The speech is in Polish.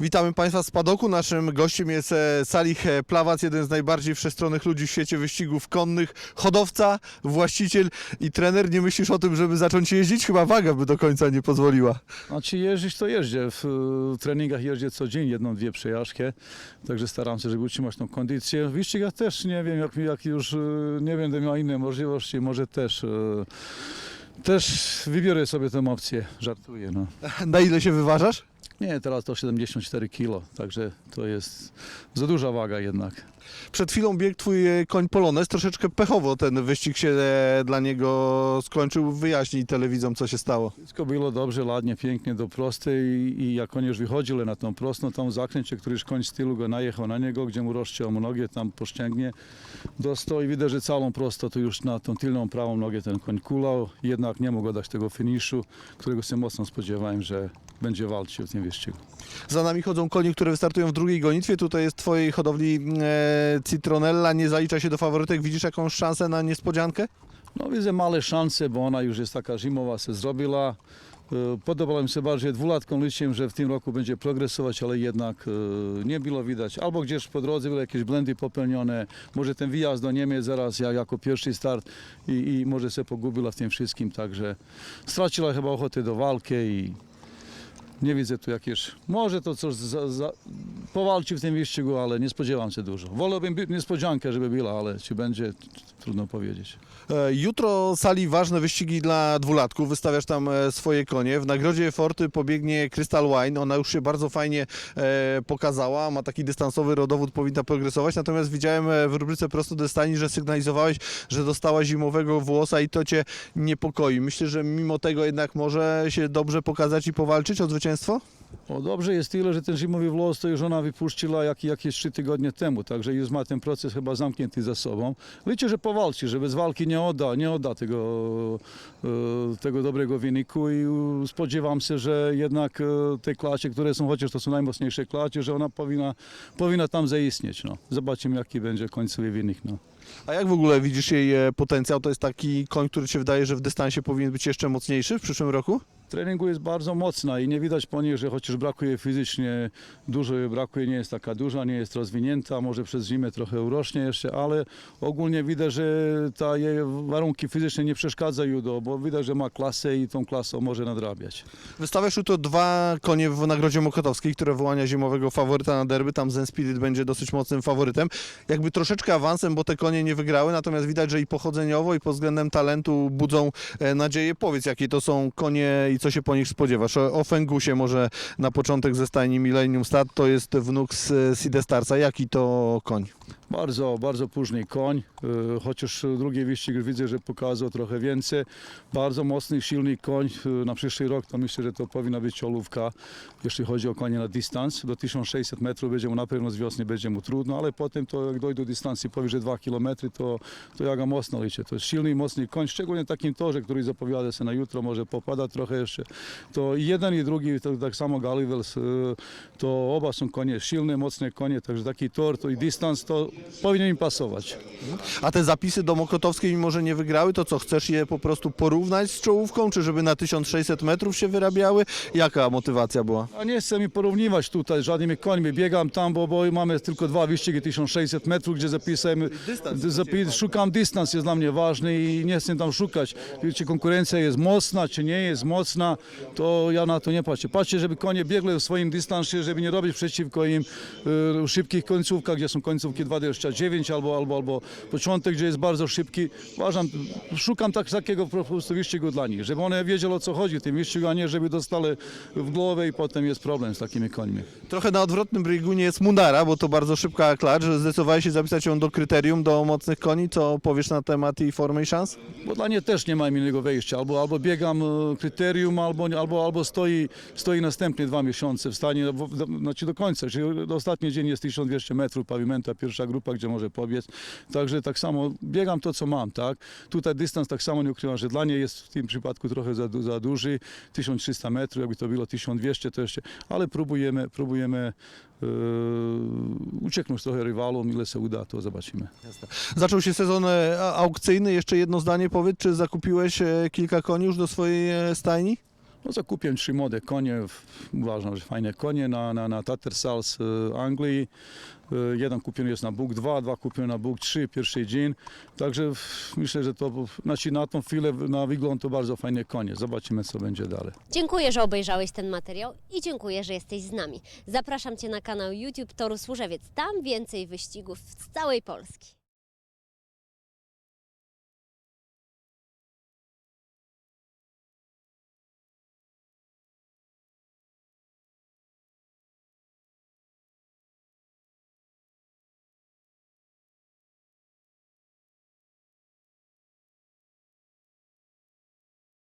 Witamy Państwa z Padoku. Naszym gościem jest e, Salih e, Plawac, jeden z najbardziej wszechstronnych ludzi w świecie wyścigów konnych, hodowca, właściciel i trener. Nie myślisz o tym, żeby zacząć jeździć? Chyba waga by do końca nie pozwoliła. Znaczy jeździć to jeżdżę. W e, treningach jeżdżę co dzień, jedną, dwie przejażdżki. Także staram się, żeby utrzymać tą kondycję. W wyścigach też nie wiem, jak, jak już nie będę miał inne możliwości, może też. Też wybiorę sobie tę opcję, żartuję. No. Na ile się wyważasz? Nie, teraz to 74 kg, także to jest za duża waga jednak. Przed chwilą biegł Twój e, koń Polones. Troszeczkę pechowo ten wyścig się e, dla niego skończył. Wyjaśnij telewidzom, co się stało. Wszystko było dobrze, ładnie, pięknie do prostej i, i jak on już wychodził na tą prostą, tam zakręcie, któryś koń z tyłu go najechał na niego, gdzie mu rozciął mu nogę, tam po ścięgnie dostał i widać, że całą prosto tu już na tą tylną prawą nogę ten koń kulał, jednak nie mógł dać tego finiszu, którego się mocno spodziewałem, że będzie walczył wyścigu. Za nami chodzą konie, które wystartują w drugiej gonitwie. Tutaj jest Twojej hodowli e, Citronella. Nie zalicza się do faworytek. Widzisz jakąś szansę na niespodziankę? No widzę małe szanse, bo ona już jest taka zimowa, się zrobiła. E, Podobało mi się bardziej dwulatką, liczyłem, że w tym roku będzie progresować, ale jednak e, nie było widać. Albo gdzieś po drodze były jakieś błędy popełnione, może ten wyjazd do Niemiec zaraz ja, jako pierwszy start i, i może się pogubiła w tym wszystkim, także straciła chyba ochotę do walki i nie widzę tu jakieś, może to coś za, za, powalczy w tym wyścigu, ale nie spodziewam się dużo. Wolałbym by- niespodziankę, żeby była, ale czy będzie, trudno powiedzieć. E, Jutro sali ważne wyścigi dla dwulatków. Wystawiasz tam e, swoje konie. W nagrodzie Forty pobiegnie Crystal Wine. Ona już się bardzo fajnie e, pokazała. Ma taki dystansowy rodowód, powinna progresować. Natomiast widziałem w rubryce prosto do że sygnalizowałeś, że dostała zimowego włosa i to cię niepokoi. Myślę, że mimo tego jednak może się dobrze pokazać i powalczyć o zwycięstwo? O, dobrze jest tyle, że ten zimowy włos to już ona wypuściła jak, jakieś trzy tygodnie temu, także już ma ten proces chyba zamknięty za sobą. Liczę, że powalczy, że bez walki nie odda, nie odda tego, e, tego dobrego wyniku i spodziewam się, że jednak e, te klacie, które są, chociaż to są najmocniejsze klacie, że ona powinna, powinna tam zaistnieć. No. Zobaczymy jaki będzie końcowy wynik. No. A jak w ogóle widzisz jej e, potencjał? To jest taki koń, który ci wydaje, że w dystansie powinien być jeszcze mocniejszy w przyszłym roku? Treningu jest bardzo mocna i nie widać po niej, że chociaż brakuje fizycznie, dużo jej brakuje, nie jest taka duża, nie jest rozwinięta, może przez zimę trochę urośnie jeszcze, ale ogólnie widać, że ta jej warunki fizyczne nie przeszkadzają, do, bo widać, że ma klasę i tą klasą może nadrabiać. Wystawiasz jutro dwa konie w Nagrodzie Mokotowskiej, które wyłania zimowego faworyta na derby. Tam Zen Spirit będzie dosyć mocnym faworytem. Jakby troszeczkę awansem, bo te konie nie wygrały, natomiast widać, że i pochodzeniowo, i pod względem talentu budzą e, nadzieję. Powiedz, jakie to są konie i co się po nich spodziewasz. O, Fengusie może na początek ze stajni Millennium Stat, to jest wnuk z e, Side Starsa. Jaki to koń? Bardzo, bardzo późny koń, e, chociaż drugi wyścig widzę, że pokazał trochę więcej. Bardzo mocny, silny koń. E, Na przyszły rok to myślę, że to powinna być czołówka, jeśli chodzi o konie na dystans. Do 1600 metrów będzie mu na pewno z wiosny będzie mu trudno, ale potem to jak dojdą do dystansu powyżej 2 km, to, to ja mocno liczę. To jest silny, mocny koń, szczególnie takim torze, który zapowiada się na jutro, może popada trochę jeszcze. To jeden i drugi, to tak samo Galivels, e, to oba są konie silne, mocne konie, także taki tor to i dystans to powinien im pasować. A te zapisy do Mokotowskiej, mimo że nie wygrały, to co, chcesz je po prostu porównać z czołówką, czy żeby na 1600 metrów się wyrabiały? Jaka motywacja była? A nie chcę mi porównywać tutaj żadnymi końmi. Biegam tam, bo, bo mamy tylko dwa wyścigi 1600 metrów, gdzie zapisałem, zapi- szukam dystans, jest dla mnie ważny i nie chcę tam szukać, czy konkurencja jest mocna, czy nie jest mocna, to ja na to nie patrzę. Patrzę, żeby konie biegły w swoim dystansie, żeby nie robić przeciwko im y, szybkich końcówkach, gdzie są końcówki 2,29 albo, albo, albo początek, gdzie jest bardzo szybki. Uważam, szukam tak, takiego po prostu wyścigu dla nich, żeby one wiedzieli o co chodzi w tym wyścigu, a nie żeby dostali w głowę i potem jest problem z takimi końmi. Trochę na odwrotnym biegunie jest Mundara, bo to bardzo szybka klacz. Zdecydowałeś się zapisać ją do kryterium, do mocnych koni. Co powiesz na temat jej formy i szans? Bo dla niej też nie ma innego wyjścia. Albo, albo biegam e, kryterium, albo, albo, albo stoi, stoi następne dwa miesiące w stanie, w- do, znaczy do końca. Czyli do ostatni dzień jest 1200 metrów pawimenta, pierwsza grupa, gdzie może pobiec. Także tak samo biegam to, co mam, tak? Tutaj dystans tak samo nie ukrywam, że dla niej jest w tym przypadku trochę za, za duży. 1300 metrów, jakby to było 1200 to jeszcze, ale próbujemy, próbujemy e, ucieknąć trochę rywalom, ile się uda, to zobaczymy. Zaczął się sezon e, aukcyjny. Jeszcze jedno zdanie powiedz, czy zakupiłeś e, kilka koni już do swojej e, stajni? No zakupiłem trzy młode konie, uważam, że fajne konie na, na, na Tattersall z e, Anglii. E, Jeden kupiony jest na Bóg 2, dwa kupione na Bóg 3, pierwszy dzień. Także myślę, że to znaczy na tą chwilę, na wygląd to bardzo fajne konie. Zobaczymy, co będzie dalej. Dziękuję, że obejrzałeś ten materiał i dziękuję, że jesteś z nami. Zapraszam Cię na kanał YouTube Toru Służewiec. Tam więcej wyścigów z całej Polski.